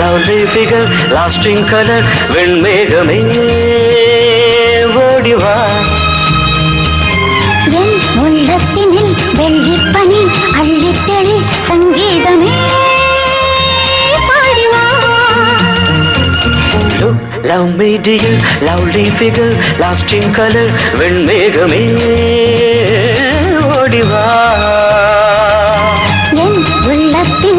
Lovely figure lasting colour வெண்மேகமே. ஓடிவா என் உள்ளத்தினில் வெள்ளிப்பனி அள்ளித்தெளி சங்கீதமே. லவ் மீடியில் லவ்லி ஃபிகர் லாஸ்டிங் கலர் வெண்மேகமே. ஓடிவா என் உள்ளத்தினில்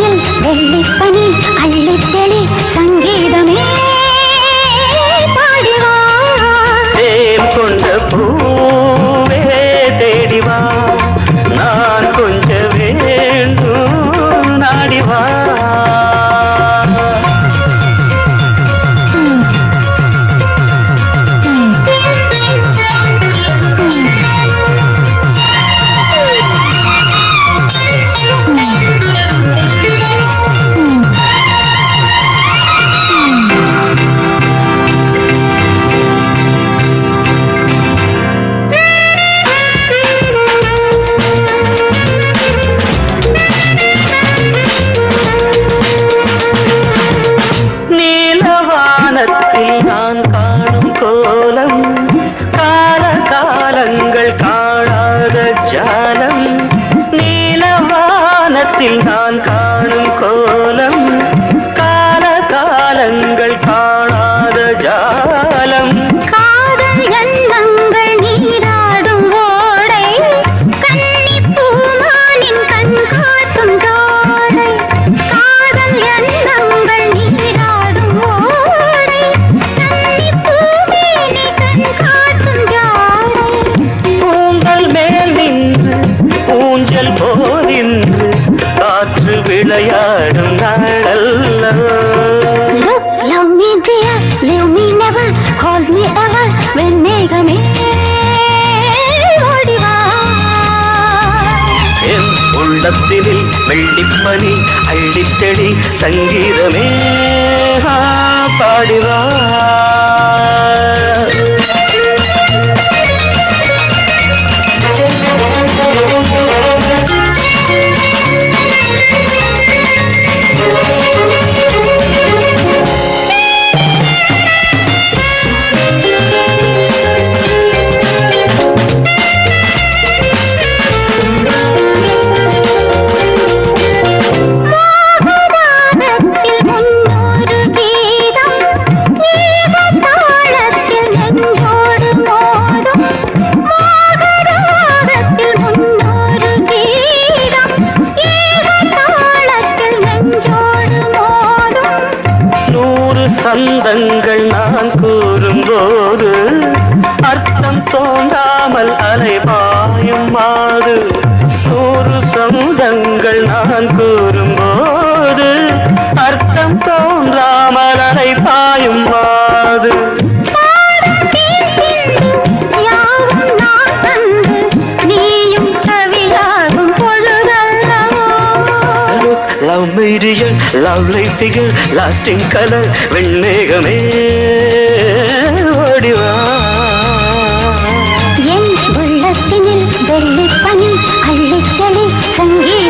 நீலவானத்தில் நான் காணும் கோலம் கால காலங்கள் காணாத ஜாலம் நீலவானத்தில் நான் காணும் உள்ளத்தினில் வெள்ளிப்பனி அள்ளித்தெளி சங்கீதமே ஆ, பாடிவா. சந்தங்கள் நான் கூறும்போது அர்த்தம் தோன்றாமல் அலைபாயும் மாறு. நூறு சொந்தங்கள் நான் கூறும்போது அர்த்தம் தோன்றாமல் அலைபாயும் மாறு லவ் லைட்டுகள் லாஸ்டிங் கலர் வெண்மேகமே ஓடிவா. என் உள்ளத்தினில் வெள்ளிப்பனி அள்ளித்தளி சங்கீ